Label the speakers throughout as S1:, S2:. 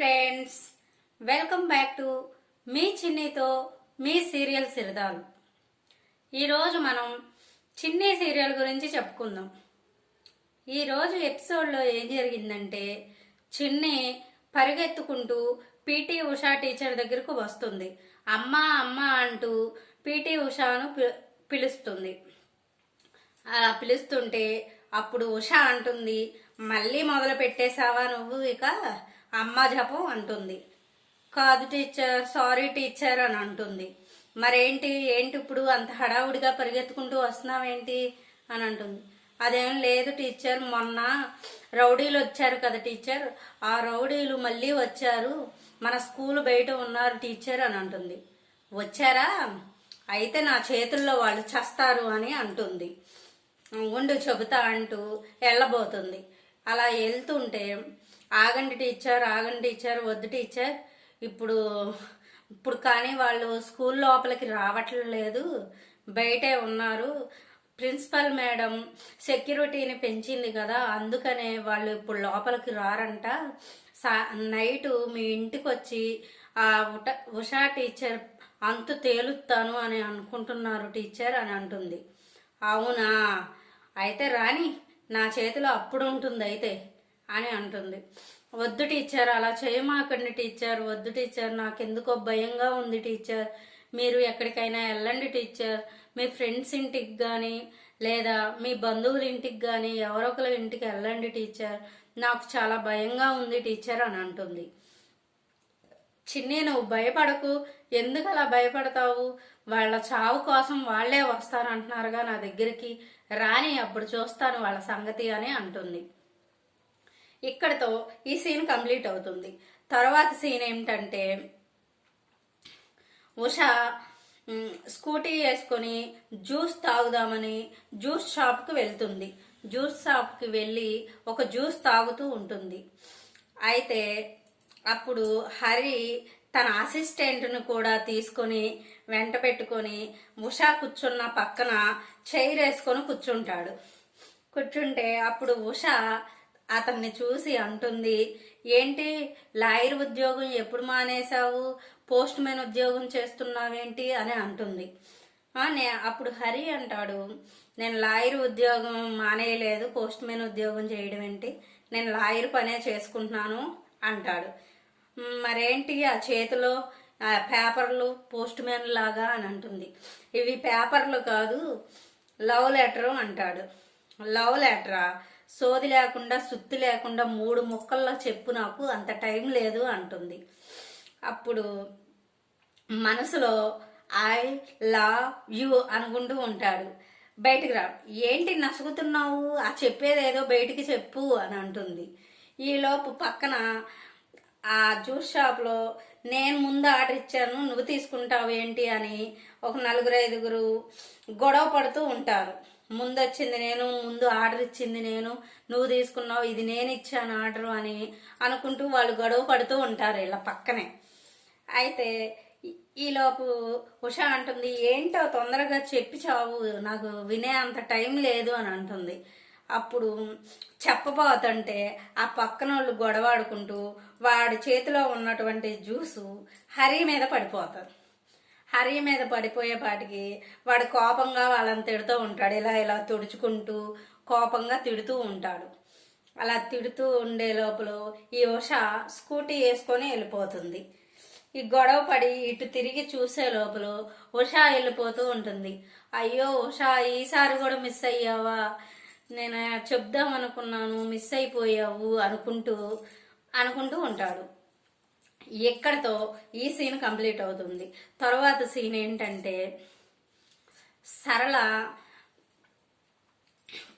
S1: Friends welcome back to మీ చిన్నీతో మీ సీరియల్ సిరదాలు. ఈరోజు మనం చిన్ని సీరియల్ గురించి చెప్పుకుందాం. ఈరోజు ఎపిసోడ్లో ఏం జరిగిందంటే చిన్ని పరిగెత్తుకుంటూ పీటీ ఉషా టీచర్ దగ్గరకు వస్తుంది. అమ్మ అమ్మ అంటూ పీటీ ఉషాను పిలుస్తుంది. అలా పిలుస్తుంటే అప్పుడు ఉష అంటుంది మళ్ళీ మొదలు పెట్టేశావా నువ్వు ఇక? అమ్మ జపం అంటుంది. కాదు టీచర్ సారీ టీచర్ అని అంటుంది. మరేంటి ఏంటి ఇప్పుడు అంత హడావుడిగా పరిగెత్తుకుంటూ వస్తున్నావేంటి అని అంటుంది. అదేం లేదు టీచర్ మొన్న రౌడీలు వచ్చారు కదా టీచర్ ఆ రౌడీలు మళ్ళీ వచ్చారు. మన స్కూల్ బయట ఉన్నారు టీచర్ అని అంటుంది. వచ్చారా? అయితే నా చేతుల్లో వాళ్ళు చస్తారు అని అంటుంది. ఉండు చెబుతా అంటూ వెళ్ళబోతుంది అలా వెళ్తుంటే ఆగండి టీచర్ ఆగండి టీచర్ వద్దు టీచర్. ఇప్పుడు ఇప్పుడు కానీ వాళ్ళు స్కూల్ లోపలికి రావట్లేదు. బయటే ఉన్నారు. ప్రిన్సిపల్ మేడం సెక్యూరిటీని పెంచింది కదా అందుకనే వాళ్ళు ఇప్పుడు లోపలికి రారంట. సా నైటు మీ ఇంటికి వచ్చి ఆ ఉట ఉషా టీచర్ అంతు తేలుతాను అని అనుకుంటున్నారు టీచర్ అని అంటుంది. అవునా? అయితే రాని. నా చేతిలో అప్పుడు ఉంటుంది అయితే అని అంటుంది. వద్దు టీచర్ అలా చేయమాకండి టీచర్? వద్దు టీచర్ నాకెందుకో భయంగా ఉంది టీచర్. మీరు ఎక్కడికైనా వెళ్ళండి టీచర్. మీ ఫ్రెండ్స్ ఇంటికి కానీ లేదా మీ బంధువుల ఇంటికి కానీ ఎవరొకరి ఇంటికి వెళ్ళండి టీచర్. నాకు చాలా భయంగా ఉంది టీచర్ అని అంటుంది. చిన్ని నువ్వు భయపడకు. ఎందుకు అలా భయపడతావు? వాళ్ళ చావు కోసం వాళ్ళే వస్తానంటున్నారుగా నా దగ్గరికి. రాని అప్పుడు చూస్తాను వాళ్ళ సంగతి అని అంటుంది. ఇక్కడతో ఈ సీన్ కంప్లీట్ అవుతుంది. తర్వాత సీన్ ఏమిటంటే ఉష స్కూటీ వేసుకొని జ్యూస్ తాగుదామని జ్యూస్ షాప్కి వెళ్తుంది. జ్యూస్ షాప్కి వెళ్ళి ఒక జ్యూస్ తాగుతూ ఉంటుంది. అయితే అప్పుడు హరి తన అసిస్టెంట్ను కూడా తీసుకొని వెంట పెట్టుకొని ఉషా కూర్చున్న పక్కన చైర్ వేసుకొని కూర్చుంటాడు. కూర్చుంటే అప్పుడు ఉష అతన్ని చూసి అంటుంది ఏంటి లాయర్ ఉద్యోగం ఎప్పుడు మానేశావు? పోస్ట్ మ్యాన్ ఉద్యోగం చేస్తున్నావేంటి? అని అంటుంది. నే అప్పుడు హరి అంటాడు నేను లాయర్ ఉద్యోగం మానేయలేదు పోస్ట్ మ్యాన్ ఉద్యోగం చేయడం ఏంటి? నేను లాయర్ పనే చేసుకుంటున్నాను అంటాడు. మరేంటి ఆ చేతిలో ఆ పేపర్లు పోస్ట్ మ్యాన్ లాగా అని అంటుంది. ఇవి పేపర్లు కాదు లవ్ లెటర్ అంటాడు. లవ్ లెటరా? సోది లేకుండా సుత్తి లేకుండా మూడు ముక్కల్లో చెప్పు నాకు అంత టైం లేదు అంటుంది. అప్పుడు మనసులో ఐ లవ్ యు అనుకుంటూ ఉంటాడు. బయటికి రా. ఏంటి నసుగుతున్నావు? ఆ చెప్పేది ఏదో బయటికి చెప్పు అని అంటుంది. ఈలోపు పక్కన ఆ జ్యూస్ షాప్లో నేను ముందు ఆర్డర్ ఇచ్చాను నువ్వు తీసుకుంటావు ఏంటి అని ఒక నలుగురు ఐదుగురు గొడవ పడుతూ ఉంటారు. ముందు వచ్చింది నేను ముందు ఆర్డర్ ఇచ్చింది నేను నువ్వు తీసుకున్నావు ఇది నేను ఇచ్చాను ఆర్డర్ అని అనుకుంటూ వాళ్ళు గొడవ పడుతూ ఉంటారు ఇలా పక్కనే. అయితే ఈలోపు ఉషా అంటుంది ఏంటో తొందరగా చెప్పి చావు నాకు వినే అంత టైం లేదు అని అంటుంది. అప్పుడు చెప్పబోతుంటే ఆ పక్కన వాళ్ళు గొడవాడుకుంటూ వాడి చేతిలో ఉన్నటువంటి జ్యూసు హరి మీద పడిపోతారు. హరి మీద పడిపోయేపాటికి వాడు కోపంగా వాళ్ళని తిడుతూ ఉంటాడు. ఇలా ఇలా తుడుచుకుంటూ కోపంగా తిడుతూ ఉంటాడు. అలా తిడుతూ ఉండే లోపల ఈ ఉష స్కూటీ వేసుకొని వెళ్ళిపోతుంది. ఈ గొడవ పడి ఇటు తిరిగి చూసే లోపల ఉషా వెళ్ళిపోతూ ఉంటుంది. అయ్యో ఉషా ఈసారి కూడా మిస్ అయ్యావా? నేను చెప్దాం అనుకున్నాను మిస్ అయిపోయావు అనుకుంటూ అనుకుంటూ ఉంటాడు. ఎక్కడితో ఈ సీన్ కంప్లీట్ అవుతుంది. తర్వాత సీన్ ఏంటంటే సరళ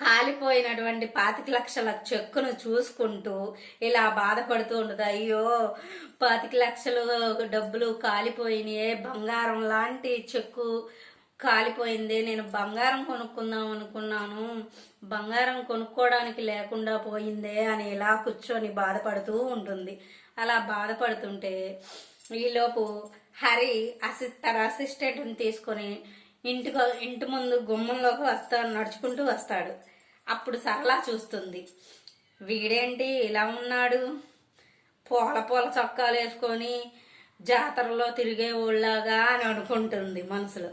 S1: కాలిపోయినటువంటి పాతిక లక్షల చెక్కును చూసుకుంటూ ఇలా బాధపడుతూ ఉంటుంది. అయ్యో పాతిక లక్షలు డబ్బులు కాలిపోయినాయే బంగారం లాంటి చెక్కు కాలిపోయింది. నేను బంగారం కొనుక్కుందాం అనుకున్నాను. బంగారం కొనుక్కోవడానికి లేకుండా పోయిందే అని ఇలా కూర్చొని బాధపడుతూ ఉంటుంది. అలా బాధపడుతుంటే ఈలోపు హరి అసి తన అసిస్టెంట్ని తీసుకొని ఇంటికి ఇంటి ముందు గుమ్మంలోకి వస్తా నడుచుకుంటూ వస్తాడు. అప్పుడు సరళ చూస్తుంది. వీడేంటి ఇలా ఉన్నాడు? పూల పూల చొక్కాలు వేసుకొని జాతరలో తిరిగే ఊళ్ళలాగా అని అనుకుంటుంది మనసులో.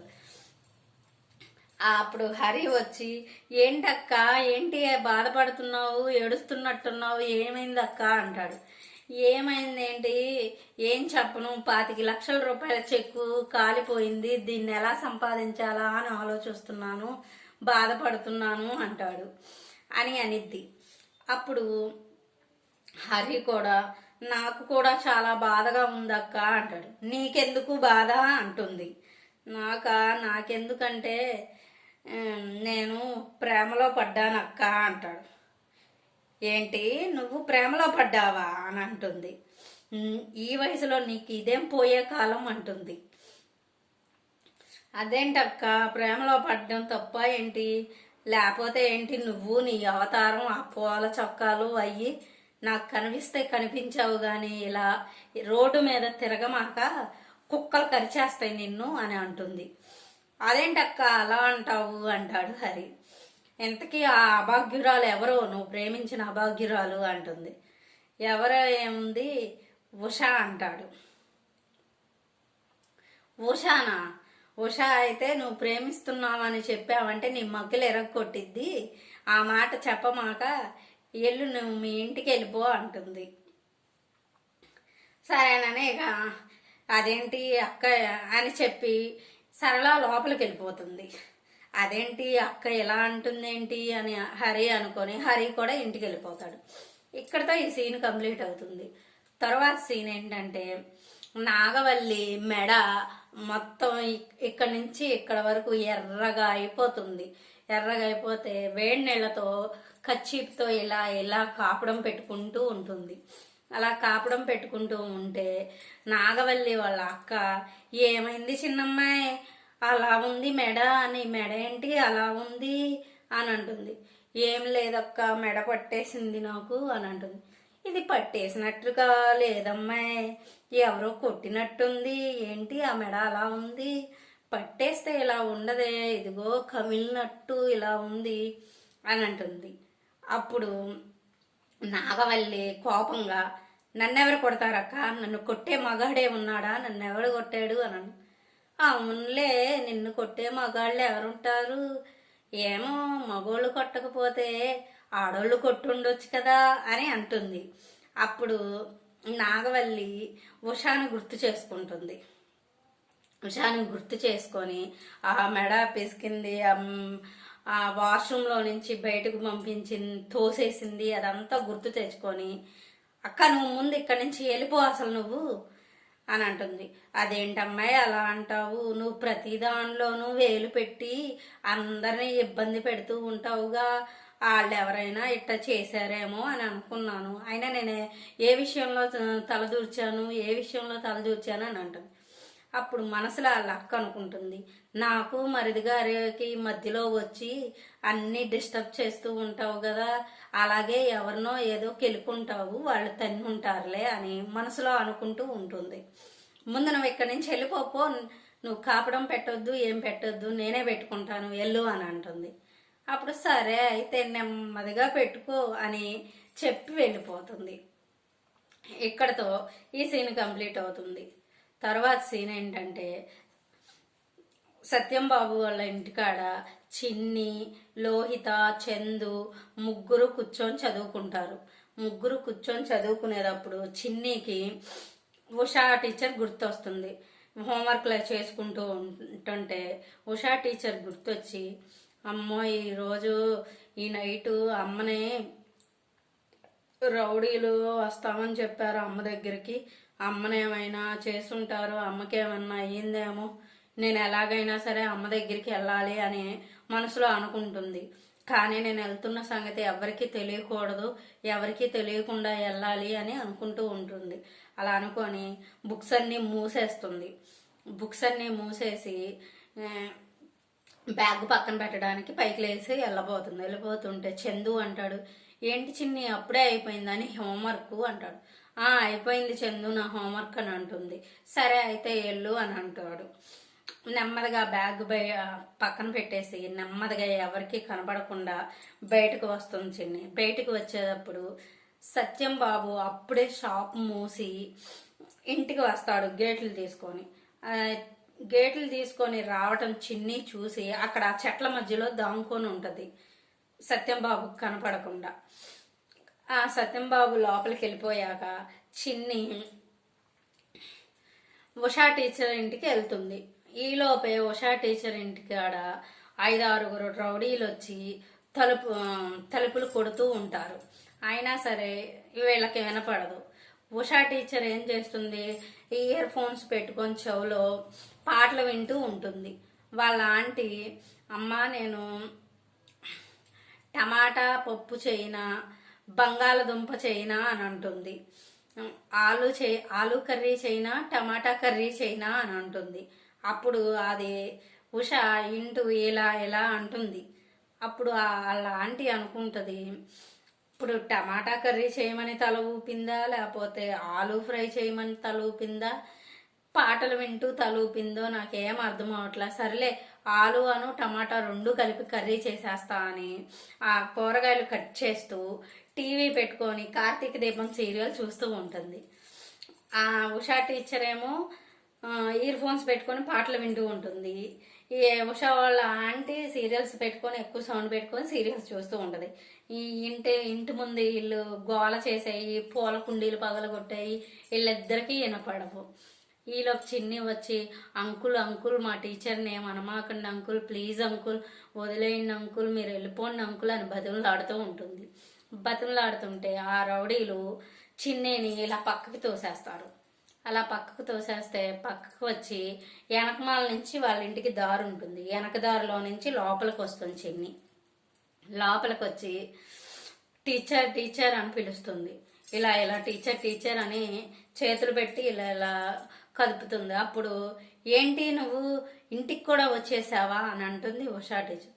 S1: అప్పుడు హరి వచ్చి ఏంటక్క ఏంటి బాధపడుతున్నావు? ఏడుస్తున్నట్టున్నావు? ఏమైందక్క? అంటాడు. ఏమైంది ఏంటి ఏం చెప్పను? పాతిక లక్షల రూపాయల చెక్కు కాలిపోయింది. దీన్ని ఎలా సంపాదించాలా అని ఆలోచిస్తున్నాను. బాధపడుతున్నాను అంటాడు. అని అనిద్ది. అప్పుడు హరి కూడా నాకు కూడా చాలా బాధగా ఉందక్క అంటాడు. నీకెందుకు బాధ? అంటుంది. నాక? నాకెందుకంటే నేను ప్రేమలో పడ్డాను అక్క అంటాడు. ఏంటి? నువ్వు ప్రేమలో పడ్డావా? అని అంటుంది. ఈ వయసులో నీకు ఇదేం పోయే కాలం అంటుంది. అదేంటక్క? ప్రేమలో పడ్డం తప్ప ఏంటి? లేకపోతే ఏంటి? నువ్వు నీ అవతారం ఆ పూల చొక్కాలు అయ్యి నాకు కనిపిస్తే కనిపించావు కానీ ఇలా రోడ్డు మీద తిరగమాక కుక్కలు కరిచేస్తాయి నిన్ను అని అంటుంది. అదేంటక్క అలా అంటావు? అంటాడు హరి. ఇంతకీ ఆ అభాగ్యురాలు ఎవరో? నువ్వు ప్రేమించిన అభాగ్యురాలు అంటుంది. ఎవరో ఏముంది? ఉష అంటాడు. ఉషానా? ఉషా అయితే నువ్వు ప్రేమిస్తున్నావని చెప్పావంటే నీ మగ్గులు ఎరగొట్టిద్ది. ఆ మాట చెప్పమాక ఎల్లు నువ్వు మీ ఇంటికి వెళ్ళిపో అంటుంది. సరేనని ఇక అదేంటి అక్క అని చెప్పి సరళ లోపలికి వెళ్ళిపోతుంది. అదేంటి? అక్క ఎలా అంటుందేంటి? అని హరి అనుకొని హరి కూడా ఇంటికి వెళ్ళిపోతాడు. ఇక్కడతో ఈ సీన్ కంప్లీట్ అవుతుంది. తర్వాత సీన్ ఏంటంటే నాగవల్లి మెడ మొత్తం ఇక్- ఇక్కడ నుంచి ఇక్కడ వరకు ఎర్రగా అయిపోతుంది. ఎర్రగా అయిపోతే వేడి నీళ్ళతో కచ్చిప్తో ఇలా ఇలా కాపడం పెట్టుకుంటూ ఉంటుంది. అలా కాపడం పెట్టుకుంటూ ఉంటే నాగవల్లి వాళ్ళ అక్క ఏమైంది చిన్నమ్మాయి? అలా ఉంది మెడ అని మెడ ఏంటి? అలా ఉంది అని అంటుంది. ఏం లేదక్క మెడ పట్టేసింది నాకు అని అంటుంది. ఇది పట్టేసినట్టుగా లేదమ్మాయి. ఎవరో కొట్టినట్టుంది. ఏంటి ఆ మెడ అలా ఉంది? పట్టేస్తే ఇలా ఉండదే. ఇదిగో కమిలినట్టు ఇలా ఉంది అని అంటుంది. అప్పుడు నాగవల్లి కోపంగా నన్నెవరు కొడతారక్క? నన్ను కొట్టే మగాడే ఉన్నాడా? నన్ను ఎవడు కొట్టాడు అనను అవునులే నిన్ను కొట్టే మగాళ్ళు ఎవరుంటారు? ఏమో మగోళ్ళు కొట్టకపోతే ఆడోళ్ళు కొట్టుండొచ్చు కదా? అని అంటుంది. అప్పుడు నాగవల్లి ఉషాను గుర్తు చేసుకుంటుంది. ఉషాను గుర్తు చేసుకొని ఆ మెడ పిసికింది ఆ వాష్రూమ్లో నుంచి బయటకు పంపించింది తోసేసింది అదంతా గుర్తు తెచ్చుకొని అక్క నువ్వు ముందు ఇక్కడి నుంచి వెళ్ళిపో అసలు నువ్వు అని అంటుంది. అదేంటమ్మాయి అలా అంటావు? నువ్వు ప్రతి దానిలోనూ వేలు పెట్టి అందరినీ ఇబ్బంది పెడుతూ ఉంటావుగా? వాళ్ళు ఎవరైనా ఇట్ట చేశారేమో అని అనుకున్నాను. అయినా నేను ఏ విషయంలో తలదూర్చాను ఏ విషయంలో తలదూర్చాను అని అంటుంది. అప్పుడు మనసులో వాళ్ళ అక్క అనుకుంటుంది. నాకు మరిది గారికి మధ్యలో వచ్చి అన్నీ డిస్టర్బ్ చేస్తూ ఉంటావు కదా. అలాగే ఎవరినో ఏదో కెలుకుంటావు వాళ్ళు తన్ని ఉంటారులే అని మనసులో అనుకుంటూ ఉంటుంది. ముందు నువ్వు ఇక్కడి నుంచి వెళ్ళిపోపో నువ్వు కాపడం పెట్టొద్దు ఏం పెట్టొద్దు నేనే పెట్టుకుంటాను వెళ్ళు అని అంటుంది. అప్పుడు సరే అయితే నెమ్మదిగా పెట్టుకో అని చెప్పి వెళ్ళిపోతుంది. ఇక్కడతో ఈ సీన్ కంప్లీట్ అవుతుంది. తర్వాత సీన్ ఏంటంటే సత్యం బాబు వాళ్ళ ఇంటికాడ చిన్ని లోహిత చందు ముగ్గురు కూర్చొని చదువుకుంటారు. ముగ్గురు కూర్చొని చదువుకునేటప్పుడు చిన్నికి ఉషా టీచర్ గుర్తొస్తుంది. హోంవర్క్లు చేసుకుంటూ ఉంటుంటే ఉషా టీచర్ గుర్తొచ్చి అమ్మో ఈరోజు ఈ నైటు అమ్మని రౌడీలు వస్తామని చెప్పారు అమ్మ దగ్గరికి. అమ్మనేమైనా చేసుంటారు అమ్మకేమన్నా అయ్యిందేమో నేను ఎలాగైనా సరే అమ్మ దగ్గరికి వెళ్ళాలి అని మనసులో అనుకుంటుంది. కానీ నేను వెళ్తున్న సంగతి ఎవరికీ తెలియకూడదు ఎవరికీ తెలియకుండా వెళ్ళాలి అని అనుకుంటూ ఉంటుంది. అలా అనుకొని బుక్స్ అన్నీ మూసేస్తుంది. బుక్స్ అన్నీ మూసేసి బ్యాగ్ పక్కన పెట్టడానికి పైకి లేసి వెళ్ళబోతుంది. వెళ్ళిపోతుంటే చందు అంటాడు ఏంటి చిన్ని అప్పుడే అయిపోయిందని హోంవర్క్ అంటాడు. అయిపోయింది చందు నా హోంవర్క్ అని అంటుంది. సరే అయితే వెళ్ళు అని అంటాడు. నెమ్మదిగా బ్యాగ్ బయ పక్కన పెట్టేసి నెమ్మదిగా ఎవరికి కనబడకుండా బయటకు వస్తుంది చిన్ని. బయటకు వచ్చేటప్పుడు సత్యం బాబు అప్పుడే షాప్ మూసి ఇంటికి వస్తాడు గేట్లు తీసుకొని. గేట్లు తీసుకొని రావటం చిన్ని చూసి అక్కడ చెట్ల మధ్యలో దాంకొని ఉంటుంది. సత్యం బాబు కనపడకుండా. ఆ సత్యంబాబు లోపలికి వెళ్ళిపోయాక చిన్ని ఉషా టీచర్ ఇంటికి వెళ్తుంది. ఈలోపే ఉషా టీచర్ ఇంటికి ఆడ ఐదు ఆరుగురు రౌడీలు వచ్చి తలుపు తలుపులు కొడుతూ ఉంటారు. అయినా సరే వీళ్ళకి వినపడదు. ఉషా టీచర్ ఏం చేస్తుంది? ఇయర్ ఫోన్స్ పెట్టుకొని చెవులో పాటలు వింటూ ఉంటుంది. వాళ్ళ ఆంటీ అమ్మ నేను టమాటా పప్పు చేయినా? బంగాళదుంప చైనా అని అంటుంది ఆలు చే ఆలు కర్రీ చైనా టమాటా కర్రీ చైనా అని అంటుంది అప్పుడు అది ఉష ఇంటూ ఇలా ఇలా అంటుంది. అప్పుడు వాళ్ళ ఆంటీ అనుకుంటుంది ఇప్పుడు టమాటా కర్రీ చేయమని తల ఊపిందా? లేకపోతే ఆలు ఫ్రై చేయమని తల ఊపిందా? పాటలు వింటూ తల ఊపిందో? నాకేం అర్థం అవట్లా సర్లే ఆలు అను టమాటా రెండు కలిపి కర్రీ చేసేస్తా అని ఆ కూరగాయలు కట్ చేస్తూ టీవీ పెట్టుకొని కార్తీక దీపం సీరియల్ చూస్తూ ఉంటుంది. ఆ ఉషా టీచర్ ఏమో ఇయర్ ఫోన్స్ పెట్టుకొని పాటలు వింటూ ఉంటుంది. ఈ ఉషా వాళ్ళ ఆంటీ సీరియల్స్ పెట్టుకొని ఎక్కువ సౌండ్ పెట్టుకొని సీరియల్స్ చూస్తూ ఉంటుంది. ఈ ఇంటి ఇంటి ముందు వీళ్ళు గోల చేసాయి పూల కుండీలు పగలగొట్టాయి వీళ్ళిద్దరికీ వినపడవు. ఈలోపు చిన్ని వచ్చి అంకుల్ అంకుల్ మా టీచర్ని ఏమనమాకండి అంకుల్ ప్లీజ్ అంకుల్ వదిలేయండి అంకుల్ మీరు వెళ్ళిపోండి అంకుల్ అని బతుకులాడుతూ ఉంటుంది. బతుకులాడుతుంటే ఆ రౌడీలు చిన్నేని ఇలా పక్కకి తోసేస్తారు. అలా పక్కకు తోసేస్తే పక్కకు వచ్చి వెనకమాల నుంచి వాళ్ళ ఇంటికి దారి ఉంటుంది. వెనక దారిలో నుంచి లోపలికి వస్తుంది చిన్ని. లోపలికి వచ్చి టీచర్ టీచర్ అని పిలుస్తుంది. ఇలా ఇలా టీచర్ టీచర్ అని చేతులు పెట్టి ఇలా ఇలా కదుపుతుంది. అప్పుడు ఏంటి నువ్వు ఇంటికి కూడా వచ్చేసావా అని అంటుంది ఉషా టీచర్.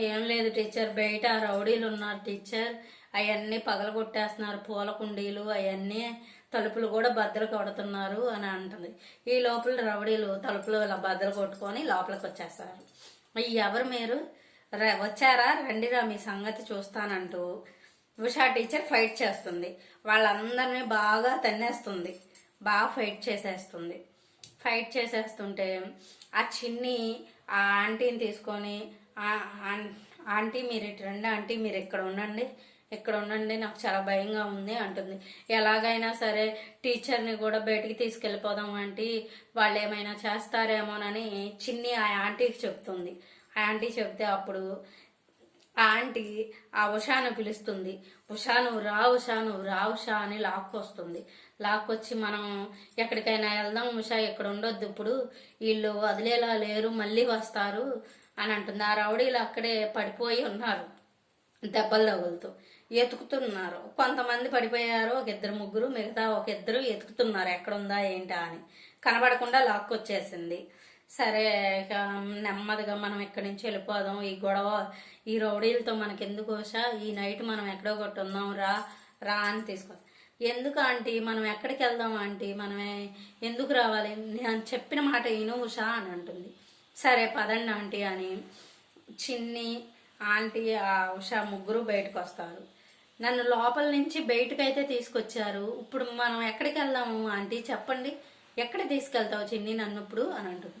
S1: "ఏం, లేదు టీచర్ బయట రౌడీలు ఉన్నారు టీచర్. అవన్నీ పగలగొట్టేస్తున్నారు పూల కుండీలు అవన్నీ తలుపులు కూడా బద్దలు కొడుతున్నారు అని అంటుంది. ఈ లోపల రౌడీలు తలుపులు ఇలా బద్దలు కొట్టుకొని లోపలికి వచ్చేస్తారు. ఎవరు మీరు? వచ్చారా? రండిరా మీ సంగతి చూస్తానంటూ ఉషా టీచర్ ఫైట్ చేస్తుంది. వాళ్ళందరినీ బాగా తన్నేస్తుంది. బాగా ఫైట్ చేసేస్తుంది. ఫైట్ చేసేస్తుంటే ఆ చిన్ని ఆ ఆంటీని తీసుకొని ఆన్- ఆంటీ మీరు ఇటు రండి ఆంటీ మీరు ఇక్కడ ఉండండి ఇక్కడ ఉండండి నాకు చాలా భయంగా ఉంది అంటుంది. ఎలాగైనా సరే టీచర్ని కూడా బయటికి తీసుకెళ్ళిపోదాం ఆంటీ వాళ్ళు ఏమైనా చేస్తారేమోనని చిన్ని ఆ ఆంటీకి చెప్తుంది. ఆ ఆంటీ చెప్తే అప్పుడు ఆ ఆంటీ ఆ ఉషాను పిలుస్తుంది. ఉషాను రా ఉషాను రా ఉషా అని లాక్కొస్తుంది. లాక్కొచ్చి మనం ఎక్కడికైనా వెళ్దాం ఉషా ఇక్కడ ఉండొద్దు ఇప్పుడు. వీళ్ళు వదిలేలా లేరు మళ్ళీ వస్తారు అని అంటుంది. ఆ రౌడీలు అక్కడే పడిపోయి ఉన్నారు దెబ్బలు తగులుతూ. ఎతుకుతున్నారు. కొంతమంది పడిపోయారు ఒక ఇద్దరు ముగ్గురు మిగతా ఒక ఇద్దరు ఎతుకుతున్నారు. ఎక్కడుందా ఏంటా అని. కనబడకుండా లాక్కొచ్చేసింది. సరే నెమ్మదిగా మనం ఇక్కడి నుంచి వెళ్ళిపోదాం. ఈ గొడవ ఈ రౌడీలతో మనకి ఎందుకు ఉషా? ఈ నైట్ మనం ఎక్కడో కొట్టి ఉందాం రా రా అని తీసుకో ఎందుకు ఆంటీ? మనం ఎక్కడికి వెళ్దాం ఆంటీ? మనమే ఎందుకు రావాలి? నేను చెప్పిన మాట ఈయన ఉషా అని అంటుంది. సరే పదండి ఆంటీ అని చిన్ని ఆంటీ ఆ ఉషా ముగ్గురు బయటకు వస్తారు. నన్ను లోపల నుంచి బయటకైతే తీసుకొచ్చారు. ఇప్పుడు మనం ఎక్కడికి వెళ్దాము ఆంటీ? చెప్పండి. ఎక్కడ తీసుకెళ్తావు చిన్ని నన్ను ఇప్పుడు? అని అంటుంది.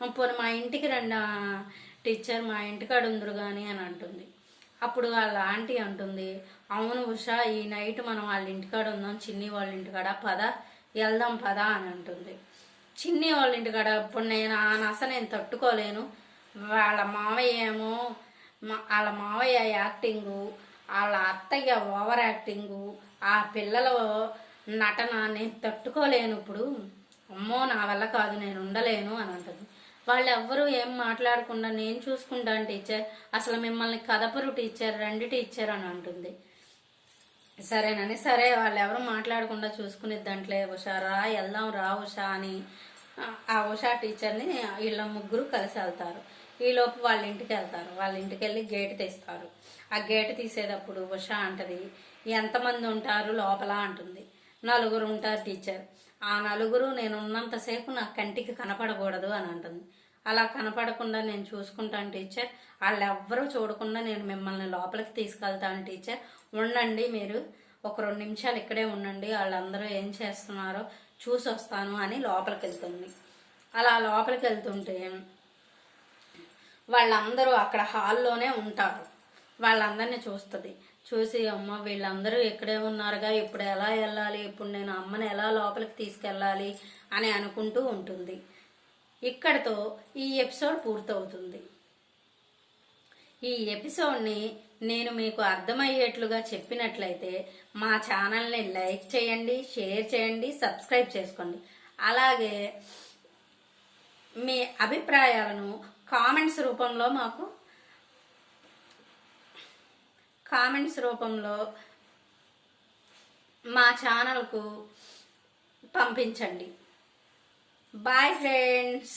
S1: పోనీ మా ఇంటికి రండి టీచర్ మా ఇంటికాడ ఉందరు కానీ అని అంటుంది. అప్పుడు వాళ్ళ ఆంటీ అంటుంది అవును ఉషా ఈ నైట్ మనం వాళ్ళ ఇంటికాడ ఉందాం చిన్ని వాళ్ళ ఇంటికాడ పద వెళ్దాం పద అని అంటుంది. చిన్ని వాళ్ళ ఇంటికాడ ఇప్పుడు నేను ఆ నస నేను తట్టుకోలేను. వాళ్ళ మావయ్య ఏమో వాళ్ళ మావయ్య యాక్టింగు వాళ్ళ అత్తయ్య ఓవర్ యాక్టింగు ఆ పిల్లల నటన నేను తట్టుకోలేను ఇప్పుడు. అమ్మో నా వల్ల కాదు నేను ఉండలేను అని అంటుంది. వాళ్ళు ఎవ్వరూ ఏం మాట్లాడకుండా నేను చూసుకుంటాను టీచర్ అసలు మిమ్మల్ని కదపరు టీచర్ రండి టీచర్ అని అంటుంది. సరేనని సరే వాళ్ళు ఎవరు మాట్లాడకుండా చూసుకునే దాంట్లో ఉషా రా వెళ్దాం రా ఉషా అని ఆ- ఉషా టీచర్ని వీళ్ళ ముగ్గురు కలిసి వెళ్తారు. ఈలోపు వాళ్ళ ఇంటికి వెళ్తారు. వాళ్ళ ఇంటికి వెళ్ళి గేట్ తీస్తారు. ఆ గేట్ తీసేటప్పుడు ఉషా అంటది ఎంతమంది ఉంటారు లోపల? అంటుంది. నలుగురు ఉంటారు టీచర్. ఆ నలుగురు నేను ఉన్నంతసేపు నా కంటికి కనపడకూడదు అని అంటుంది. అలా కనపడకుండా నేను చూసుకుంటాను టీచర్. వాళ్ళు ఎవ్వరూ చూడకుండా నేను మిమ్మల్ని లోపలికి తీసుకెళ్తాను టీచర్. ఉండండి మీరు. ఒక రెండు నిమిషాలు ఇక్కడే ఉండండి. వాళ్ళందరూ ఏం చేస్తున్నారో చూసి వస్తాను అని లోపలికి వెళ్తుంది అలా లోపలికి వెళ్తుంటే వాళ్ళందరూ అక్కడ హాల్లోనే ఉంటారు. వాళ్ళందరినీ చూస్తుంది. చూసి అమ్మ వీళ్ళందరూ ఇక్కడే ఉన్నారుగా ఇప్పుడు ఎలా వెళ్ళాలి? ఇప్పుడు నేను అమ్మని ఎలా లోపలికి తీసుకెళ్ళాలి? అని అనుకుంటూ ఉంటుంది. ఇక్కడతో ఈ ఎపిసోడ్ పూర్తవుతుంది. ఈ ఎపిసోడ్ని నేను మీకు అర్థమయ్యేట్లుగా చెప్పినట్లయితే మా ఛానల్ని లైక్ చేయండి షేర్ చేయండి సబ్స్క్రైబ్ చేసుకోండి. అలాగే మీ అభిప్రాయాలను కామెంట్స్ రూపంలో మాకు కామెంట్స్ రూపంలో మా ఛానల్కు పంపించండి. Bye friends